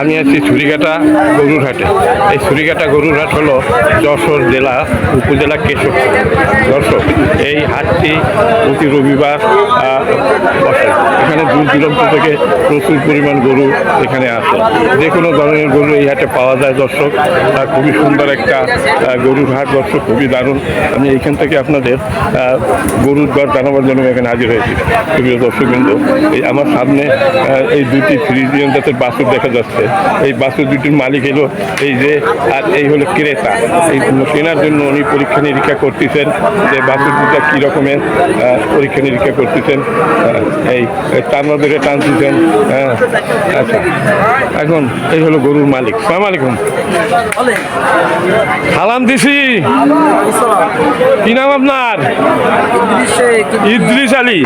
আমি আছি ছুরিকাটা গরুর হাটে এই ছুরিকাটা গরুর হাট হলো যশোর জেলা, উপজেলা কেশব দর্শক, এই হাটটি প্রতি রবিবার বসে। এখানে দূর দূরান্ত থেকে প্রচুর পরিমাণ গরু এখানে আসে। যে কোনো ধরনের গরু এই হাটে পাওয়া যায়, দর্শক। খুবই সুন্দর একটা গরুর হাট, দর্শক, খুবই দারুণ। আমি এখান থেকে আপনাদের গরুর দর জানাবার জন্য এখানে হাজির হয়েছি। প্রিয় দর্শক বিন্দু এই আমার সামনে এই দুটি ফ্রিজিয়ান জাতের বাছুর দেখা যাচ্ছে। এই বাছুর দুটির মালিক হলো এই যে, আর এই হলো ক্রেতা। এই কেনার জন্য উনি পরীক্ষা নিরীক্ষা করতেছেন যে বাছুর দুটা কী রকমের পরীক্ষা নিরীক্ষা করতেছেন। এই টানা ধরে টানতেছেন হ্যাঁ আচ্ছা। এখন এই হলো গরুর মালিক। সালাম আলাইকুম। সালাম দিছি। কি নাম আপনার? ইদ্রিস আলী।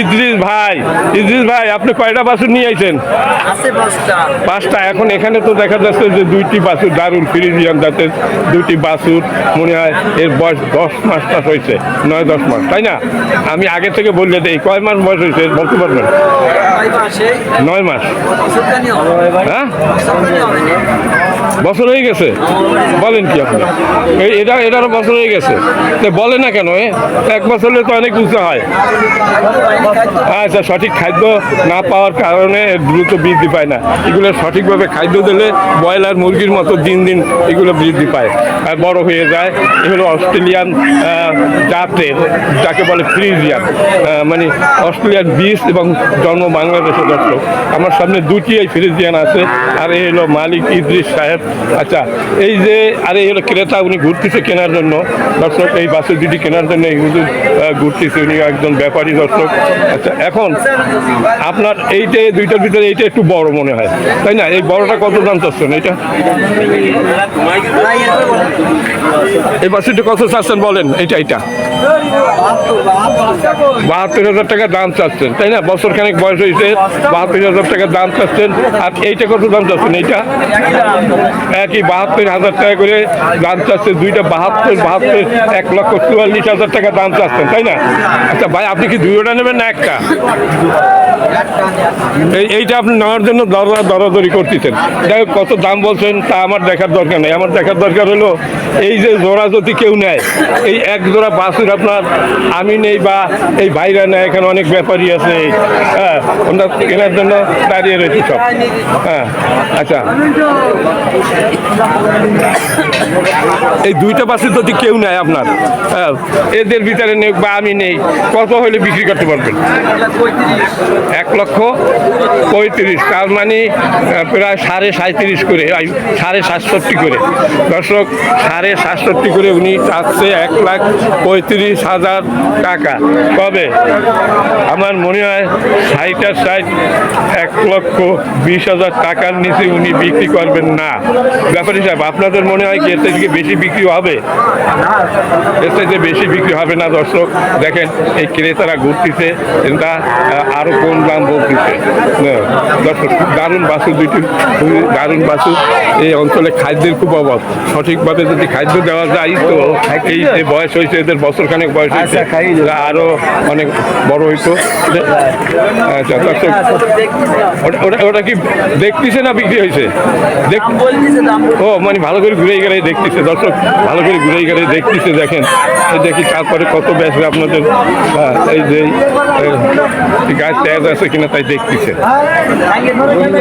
ইদ্রিস ভাই। ইদ্রিস ভাই, আপনি কয়টা বাছুর নিয়ে আইছেন? পাঁচটা, এখন এখানে তো দেখা যাচ্ছে যে দুইটি বাছুর, দারুণ ফ্রিজিয়ান জাতের দুইটি বাছুর, মনে হয় এর বয়স দশ মাস টাস হয়েছে, নয়, দশ মাস, তাই না? আমি আগে থেকে বললে দিই, কয় মাস বয়স হয়েছে, বলতে পারবেন? নয় মাস। হ্যাঁ? বছর হয়ে গেছে? বলেন কি আপনি? এই এটা এটারও বছর হয়ে গেছে। তো বলে না কেন? এক বছর তো অনেক উঁচু হয়। আচ্ছা সঠিক খাদ্য না পাওয়ার কারণে দ্রুত বৃদ্ধি পায় না। এগুলো সঠিকভাবে খাদ্য দিলে ব্রয়লার মুরগির মতো দিন দিন এগুলো বৃদ্ধি পায়। আর বড় হয়ে যায় এগুলো অস্ট্রেলিয়ান জাতের যাকে বলে ফ্রিজিয়ান মানে অস্ট্রেলিয়ান বীজ এবং জন্ম বাংলাদেশে দর্শক আমার সামনে দুটি এই ফ্রিজিয়ান আছে আর এই হলো মালিক ইদ্রিস সাহেব। আচ্ছা এই যে আর এই হলো ক্রেতা উনি ঘুরতেছে কেনার জন্য। দর্শক এই বাসে দুটি কেনার জন্য এই হুজুর আহ, ঘুরতেছে উনি একজন ব্যাপারী দর্শক। আচ্ছা এখন আপনার এইটা দুইটার ভিতরে এইটা একটু বড় মনে হয়। তাই না? এই বড়টা কত দাম চাচ্ছেন এটা এই বাসুটি কত চাচ্ছেন বলেন? এইটা এইটা। বাহাত্তর হাজার টাকা দাম চাচ্ছেন, তাই না? বছর খানেক বয়স হয়েছে, বাহাত্তর হাজার টাকা দাম চাচ্ছেন, আর এইটা কত দাম চাচ্ছেন? এইটা? একই বাহাত্তর হাজার টাকা করে দাম চাচ্ছে, দুইটা বাহাত্তর বাহাত্তর, এক লক্ষ চুয়াল্লিশ হাজার টাকা দাম চাচ্ছেন, তাই না? আচ্ছা ভাই, আপনি কি দুইটা নেবেন না একটা? এইটা আপনি নেওয়ার জন্য দর দরাদরি করতেছেন। যাই হোক, কত দাম বলছেন তা আমার দেখার দরকার নেই। আমার দেখার দরকার হলো এই যে জোড়া যদি কেউ নেয় এই এক জোড়া বাসুর আপনার আমি নেই বা এই ভাইরা নেয় এখানে অনেক ব্যাপারী আছে। হ্যাঁ ওনার কেনার জন্য দাঁড়িয়ে রয়েছে সব। হ্যাঁ আচ্ছা। এই দুইটা বাসে যদি কেউ নেয় আপনার হ্যাঁ, এদের ভিতরে নেই বা আমি নেই কত হলে বিক্রি করতে পারবেন? এক লক্ষ পঁয়ত্রিশ। তার মানে আহ, প্রায় সাড়ে সাঁত্রিশ করে সাড়ে সাতষট্টি করে। দর্শক সাড়ে সাতষট্টি করে উনি চাচ্ছে এক লাখ পঁয়ত্রিশ হাজার টাকা। কবে আমার মনে হয় আর ষাট এক লক্ষ বিশ হাজার টাকার নিচে উনি বিক্রি করবেন না। ব্যাপারী সাহেব আপনাদের মনে হয় কি এর থেকে বেশি বিক্রি হবে? এর থেকে বেশি বিক্রি হবে না দর্শক? দেখেন এই ক্রেতারা ঘুরতেছে এটা আহ, আরও কোন দাম বলতেছে। হ্যাঁ, দর্শক দারুণ বাসু দুইটি খুবই দারুণ বাসু। এই অঞ্চলে খাদ্যের খুব অভাব। সঠিকভাবে যদি খাদ্য দেওয়া যায় তো এই যে বয়স হয়েছে এদের বছরখানেক বয়স হয়েছে আরও আরও অনেক বড় হইতো। আচ্ছা ওটা- ওটা কি দেখতেছে না বিক্রি হয়েছে? ও মানে ভালো করে ঘুরে গেলে দেখতেছে। দর্শক ভালো করে ঘুরে গেলে দেখতেছে দেখেন। দেখি তারপরে কত বেসবে আপনাদের। হ্যাঁ, এই যে গাছ তেজ আছে কিনা তাই দেখতেছে। দর্শক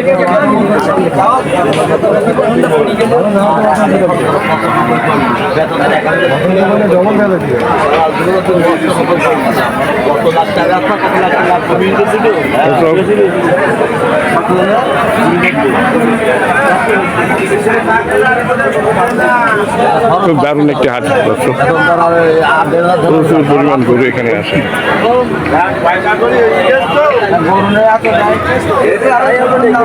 খুব দারুণ একটি হাট প্রচুর পরিমাণ গরু এখানে আসে। গরু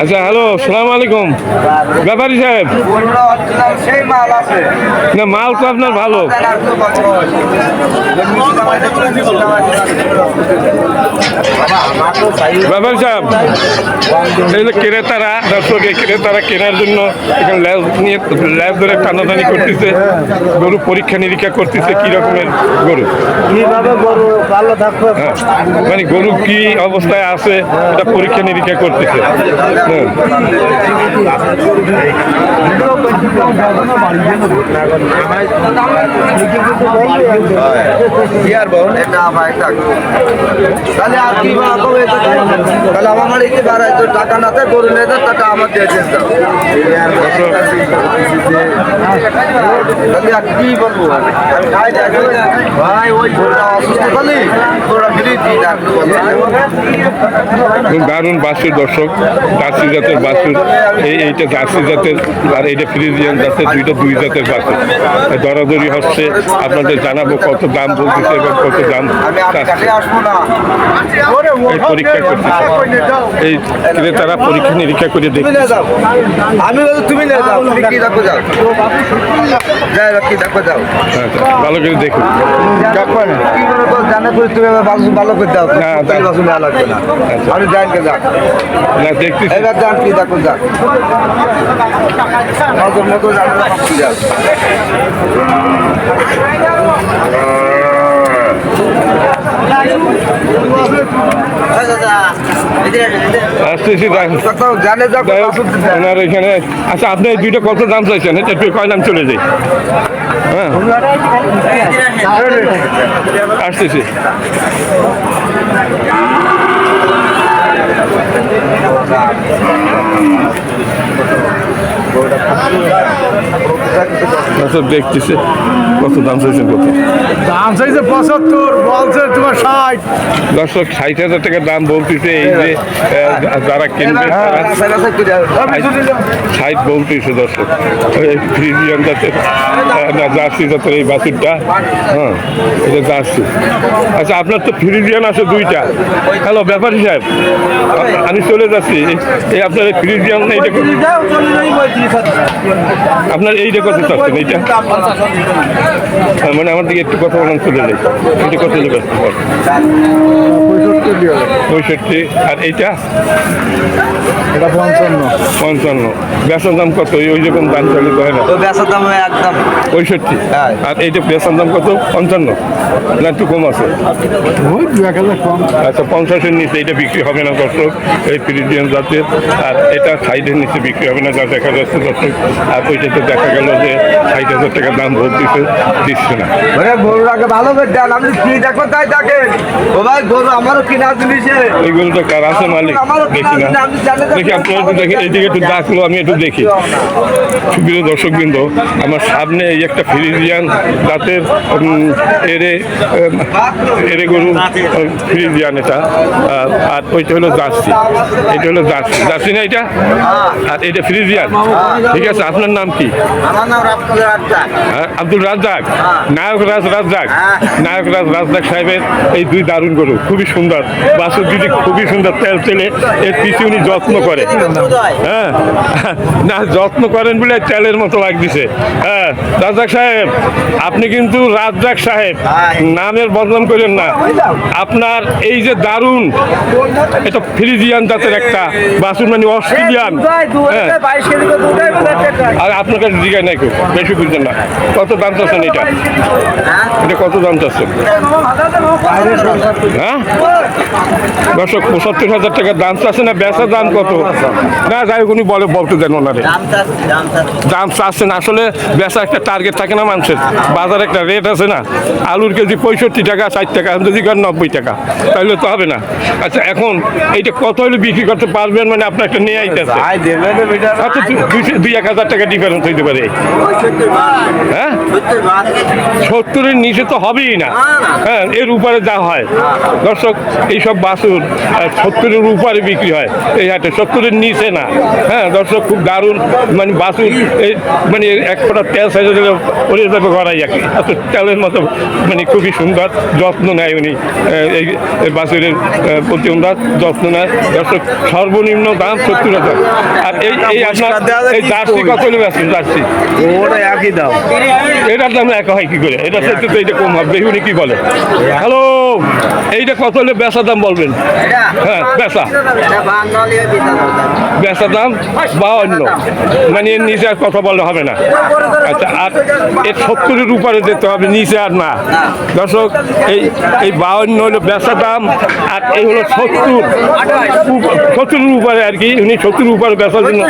আচ্ছা হ্যালো সালাম আলাইকুম। ব্যাপারী সাহেব। না মাল তো আপনার ভালো। ব্যাপারী সাহেব এই যে ক্রেতারা দর্শক এই ক্রেতারা কেনার জন্য এখানে ল্যাব নিয়ে ল্যাব ধরে টানাটানি করতেছে গরু পরীক্ষা নিরীক্ষা করতেছে কি রকমের গরু? কীভাবে গরু ভালো থাকবে? হ্যাঁ মানে গরু কি অবস্থায় আছে, এটা পরীক্ষা নিরীক্ষা করতেছে। টাকা না গরু নিয়ে টাকা আমার দিয়ে কি বলব? ভাই, ওই গরুটা অসুস্থ বলি গরুটা ফিরে দিই এবং দারুণ বাসুর দর্শক জার্সি জাতের বাসুর এই এইটা জার্সি জাতের আর এইটা ফ্রিজিয়ান জাতের দুইটা দুই জাতের বাসুর দরাদরি হচ্ছে আপনাদের জানাব কত দাম বলতেছে এবং কত দাম এই পরীক্ষা করতেছে। এই ক্রেতারা পরীক্ষা নিরীক্ষা করে যাও। আমি বলি তুমি আচ্ছা, ভালো করে দেখুন। কি করি তুমি আমার বাসু ভালো করে দাও তাই বাসু ভালো লাগবে না। আমি আমি জানকে যাক না দেখতেছি। এবার জান কি দেখো যাক নজর মতো জানো যাক ওনার এখানে আচ্ছা আপনি এই দুইটা কত দাম চাইছেন এটা একটু কয় দাম চলে যাই। হ্যাঁ। আসতেছি। আচ্ছা দেখতেছে কত দাম চাইছেন কত? দাম চাইছে পঁচাত্তর বলছে তোমার ষাট। দর্শক ষাট হাজার টাকা দাম বলতেছে এই যে যারা কিনবে হ্যাঁ, করে ষাট বলতেছে দর্শক এই ফ্রিজিয়ান জাতের না জার্সি জাতের এই বাছুরটা হ্যাঁ এটা জার্সি। আচ্ছা আপনার তো ফ্রিজিয়ান আছে দুইটা। হ্যালো ব্যাপারী সাহেব আমি চলে যাচ্ছি। এই- আপনার এই ফ্রিজিয়ান আপনার এইটা কত চাচ্ছেন এইটা হ্যাঁ, মানে আমার দিকে একটু কথা বলেন চলে যাই। এটা কত নেবেন পঁয়ষট্টি আর এইটা? এটা পঞ্চান্ন। পঞ্চান্ন। বেসার দাম কত? ওই রকম দাম চালিত হয় না? তো দাম একদম। পঁয়ষট্টি। হ্যাঁ। আর এইটা বেসার দাম কত? পঞ্চান্ন। না একটু কম আছে? আচ্ছা পঞ্চাশের নিচে এটা বিক্রি হবে না দর্শক? এই ফ্রিজিয়ান জাতের। আর এটা সাইডের নিচে বিক্রি হবে না যা দেখা যাচ্ছে দর্শক। আর ওইটাতে দেখা গেল যে ষাট হাজার টাকা দাম বলতেছে দিচ্ছে না। ওরে গরুটাকে ভালো করে দেন আমি কি দেখো তাই দেখেন। ও ভাই গরু আমারও কিনা জিনিসে। এইগুলো তো কার আছে মালিক? দেখি না। দেখি আপনারা একটু দেখে এইদিকে একটু ডাকলো আমি একটু দেখি। সুপ্রিয় দর্শকবৃন্দ আমার সামনে এই একটা ফ্রিজিয়ান জাতের এরে এরে গরু ফ্রিজিয়ান এটা আর- আর ওইটা হলো জার্সি। এটা হলো জার্সি। জার্সি না এটা? আর এটা ফ্রিজিয়ান। ঠিক আছে আপনার নাম কি? রাফতুল রাজ্জাক হ্যাঁ, আব্দুল রাজ্জাক। নায়ক রাজ রাজ্জাক। নায়ক রাজ রাজ্জাক সাহেবের এই দুই দারুণ গরু খুবই সুন্দর। বাসুর দুটি খুবই সুন্দর তেল তেলে এর পিছু উনি যত্ন করে। হ্যাঁ। না যত্ন করেন বলে তেলের মতো লাগতেছে। হ্যাঁ। রাজ্জাক সাহেব আপনি কিন্তু রাজ্জাক সাহেব নামের বদনাম করেন না। আপনার এই যে দারুণ এটা ফ্রিজিয়ান জাতের একটা বাসুর মানে অস্ট্রেলিয়ান। হ্যাঁ আর আপনার কাছে জিজ্ঞাসা নাই কেউ বেশি বুঝছেন না। কত দাম চাচ্ছেন এটা? এটা কত দাম চাচ্ছেন? হ্যাঁ? দর্শক পঁচাত্তর হাজার টাকা দাম চাচ্ছে না বেচা দাম কত? না যাই উনি বলে বলতে দেন ওনারে। দাম চাচ্ছি দাম চাচ্ছেন আসলে বেচা একটা টার্গেট থাকে না মানুষের। বাজার একটা রেট আছে না আলুর কেজি পঁয়ষট্টি টাকা ষাট টাকা যদি করেন নব্বই টাকা? তাহলে তো হবে না। আচ্ছা এখন এইটা কত হলে বিক্রি করতে পারবেন মানে আপনার একটা নিয়ে আইতেছে। ভাই দেবে তো বেটা আচ্ছা দুই এক হাজার টাকা ডিফারেন্স হইতে পারে। হ্যাঁ? সত্তরের নিচে তো হবেই না। হ্যাঁ এর উপরে যা হয়। দর্শক এইসব বাসুর সত্তরের উপরে বিক্রি হয়। এই হাটে সত্তরের নিচে না। হ্যাঁ দর্শক খুব দারুণ। মানে বাসুর এই মানে এক ফোটা তেল সাইজে দিলে ওরে যাবে গড়াই আর এত তেলের মতো মানে খুবই সুন্দর যত্ন নেয় উনি। এই বাসুরের প্রতি ওনার যত্ন নেয়। দর্শক সর্বনিম্ন দাম সত্তর হাজার। আর এই এই আপনার এই জার্সি কত আছে জার্সি? ওটা একই দাম। এটার দাম এক হয় কি করে? এটা সত্যি তো এইটা কম হবে উনি কি বলে? হ্যালো এইটা কত হলে বেচা দাম বলবেন? হ্যাঁ বেচা। বেচা দাম বাউন্ন মানে এর নিচে আর কথা বললে হবে না। আচ্ছা আর এর সত্তরের উপরে যেতে হবে, নিচে আর না। দর্শক, এই এই বাউন্ন হলো বেচা দাম, আর এই হলো সত্তর। সত্তরের উপরে আর কি, উনি সত্তরের উপরে বেচার জন্য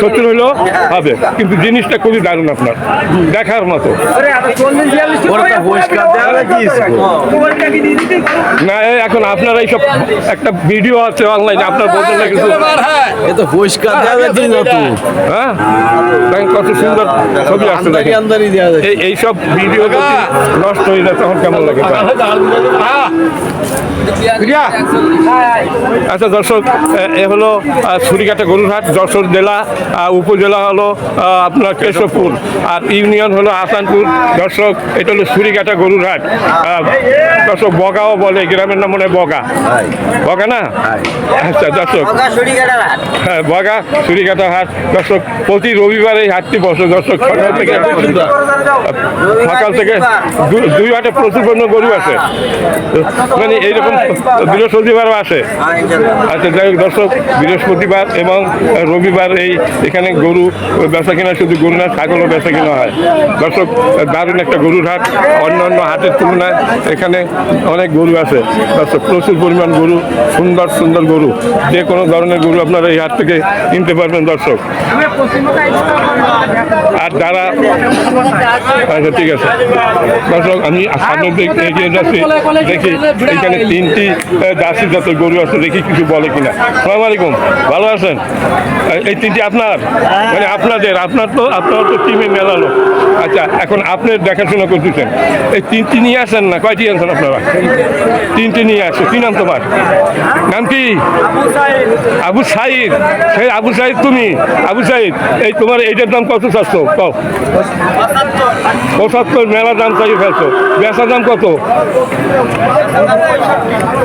সত্তর হলো হবে। কিন্তু জিনিসটা খুবই দারুণ আপনার। দেখার মতো। না এখন আপনার এইসব একটা ভিডিও আছে অনলাইনে আপনার বলতেন না কিছু। হ্যাঁ? কত সুন্দর ছবি আসছে এইসব ভিডিও নষ্ট হয়ে যায় তখন কেমন লাগে আচ্ছা দর্শক এ- হলো ছুরিকাটা গরুরহাট যশোর জেলা উপজেলা হলো আহ, আপনার কেশবপুর আর ইউনিয়ন হলো আসানপুর। দর্শক এটা হলো ছুরিকাটা গরুরহাট দর্শক বগাও বলে গ্রামের নাম মনে হয় বগা বগা না? আচ্ছা দর্শক। হ্যাঁ বগা ছুরিকাটা হাট। দর্শক প্রতি রবিবার এই হাটটি বসে। দর্শক সকাল থেকে সকাল থেকে দুই হাটে প্রচুর পরিমাণ গরু আছে মানে এইরকম বৃহস্পতিবারও আসে। আচ্ছা যাই হোক দর্শক বৃহস্পতিবার এবং রবিবার এই এখানে গরু বেচা কেনা শুধু গরু না ছাগলও বেচা কিনা হয়। দর্শক, দারুণ একটা গরুর হাট, অন্য অন্য হাটের তুলনায় এখানে অনেক গরু আছে। দর্শক, প্রচুর পরিমাণ গরু, সুন্দর সুন্দর গরু। যে কোনো ধরনের গরু আপনারা এই হাট থেকে কিনতে পারবেন, দর্শক। আর যারা আচ্ছা ঠিক আছে। দর্শক, আমি সামনের এগিয়ে যাচ্ছি। দেখি, এখানে তিনটি জার্সি জাতের গরু আছে, দেখি কিছু বলে কিনা। সালাম আলাইকুম, ভালো আছেন? এই তিনটি আপনার? মানে আপনাদের, আপনার তো আপনার তো টিমে মেলানো আচ্ছা এখন আপনি দেখাশোনা করতেছেন। এই তিনটি নিয়ে আসেন না? কয়টি আনছেন আপনারা? তিনটি নিয়ে আসছে কি নাম তোমার? নাম কি? আবু সাইদ। সেই আবু সাইদ তুমি? আবু সাইদ এই তোমার এইটার দাম কত চাচ্ছ? কও। পঁচাত্তর মেলা দাম চাই ফেলছো। বেচার দাম কত?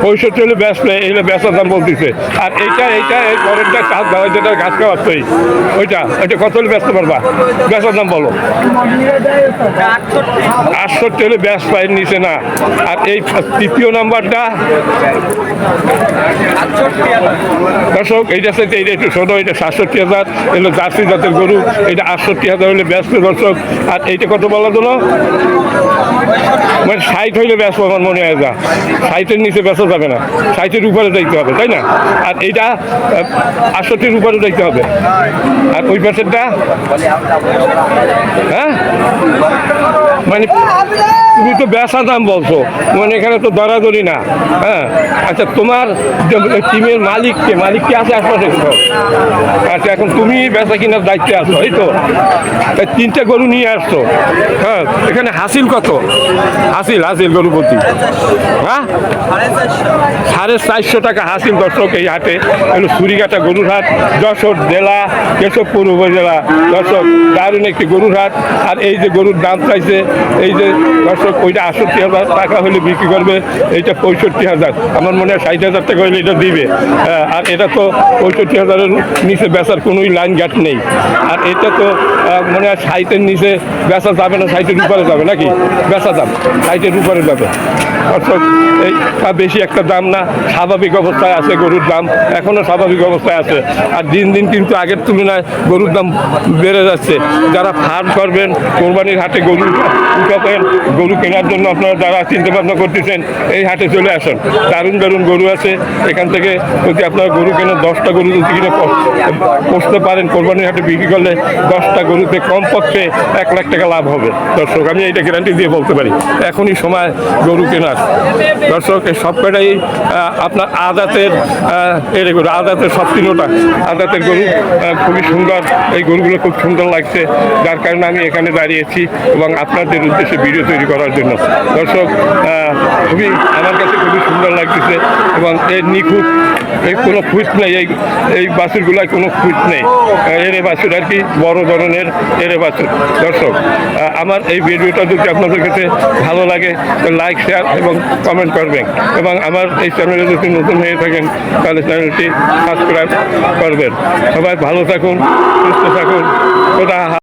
পঁয়ষট্টি হলে বেচলে এইগুলো বেচার দাম বলতেছে। আর এইটা এইটা এই পরেরটা দেওয়া যেটা ঘাস খাওয়াচ্ছে ওইটা ওইটা কত হলে বেচতে পারবা? বেচার দাম বলো। আটষট্টি হলে ব্যাস পায়ের নিচে না। আর এই তৃতীয় নাম্বারটা? দর্শক, এইটা সাথে এইটা একটু ছোটো, এটা সাতষট্টি হাজার। এগুলো জার্সি জাতের গরু, এটা আটষট্টি হাজার হলে ব্যস্ত দর্শক। আর এইটা কত বলা জন্য মানে ষাট হইলে ব্যস্ত আমার মনে হয় যা। ষাটের নিচে বেচা যাবে না। ষাটের উপরে যাইতে হবে, তাই না? আর এইটা আটষট্টির উপরে যাইতে হবে। আর ওই পাশেরটা? হ্যাঁ? মানে তুমি তো বেচা দাম বলছো। মানে এখানে তো দরাদরি না। হ্যাঁ? আচ্ছা তোমার টিমের মালিক কে? মালিক কে আছে আশপাশে? আচ্ছা এখন তুমি বেচা কিনার দায়িত্বে আসো এই তো? তা তিনটে গরু নিয়ে আসছো। হ্যাঁ এখানে হাসিল কত? হাসিল হাসিল গরু প্রতি হ্যাঁ? সাড়ে চারশো টাকা হাসিল দর্শক এই হাটে। হলো সুরিঘাটা গরুর হাট, যশোর জেলা, কেশবপুর উপজেলা। দর্শক দারুণ একটি গরুর হাট, আর এই যে গরুর দাম চাইছে, এই যে দর্শক, ওইটা আটষট্টি হাজার টাকা হলে বিক্রি করবে, এইটা পঁয়ষট্টি হাজার। আমার মনে হয় ষাট হাজার টাকা হলে এটা দিবে। আর এটা তো পঁয়ষট্টি হাজারের নিচে বেচার কোনোই লাইন ঘাট নেই। আর এটা তো মনে হয় ষাটের নিচে বেচা যাবে না, ষাটের উপরে যাবে নাকি? বেচা দাম ষাটের উপরে যাবে। অর্থাৎ এই তা বেশি একটা দাম না, স্বাভাবিক অবস্থায় আছে গরুর দাম এখনও স্বাভাবিক অবস্থায় আছে। আর দিন দিন কিন্তু আগের তুলনায় গরুর দাম বেড়ে যাচ্ছে। যারা ফার্ম করবেন, কোরবানির হাটে গরু উঠাবেন, গরু কেনার জন্য আপনারা যারা চিন্তা ভাবনা করতেছেন, এই হাটে চলে আসেন। দারুণ দারুণ গরু আছে, এখান থেকে যদি আপনারা গরু কেনেন, দশটা গরু যদি কিনে প- পারেন, কোরবানির হাটে বিক্রি করলে দশটা গরুতে কমপক্ষে এক লাখ টাকা লাভ হবে। দর্শক, আমি এইটা গ্যারান্টি দিয়ে বলতে পারি, এখনই সময় গরু কেনার। দর্শক দর্শক এই সব কটাই আপনার আদাতের এর গরু আদাতের সব তিনোটা, আদাতের গরু খুবই সুন্দর, এই গরুগুলো খুব সুন্দর লাগছে, যার কারণে আমি এখানে দাঁড়িয়েছি এবং আপনাদের উদ্দেশ্যে ভিডিও তৈরি করার জন্য। দর্শক খুবই, আমার কাছে খুবই সুন্দর লাগতেছে এবং এর নিখুঁত এই কোনো খুঁত নেই, এই এই বাছুরগুলায় কোনো খুঁত নেই। এরে বাছুর আর কি, বড় ধরনের এরে বাছুর। দর্শক আমার এই ভিডিওটা যদি আপনাদের কাছে ভালো লাগে লাইক শেয়ার এবং কমেন্ট করবেন। এবং আমার এই চ্যানেলে যদি নতুন হয়ে থাকেন, তাহলে চ্যানেলটি সাবস্ক্রাইব করবেন। সবাই ভালো থাকুন, সুস্থ থাকুন। 不敢好。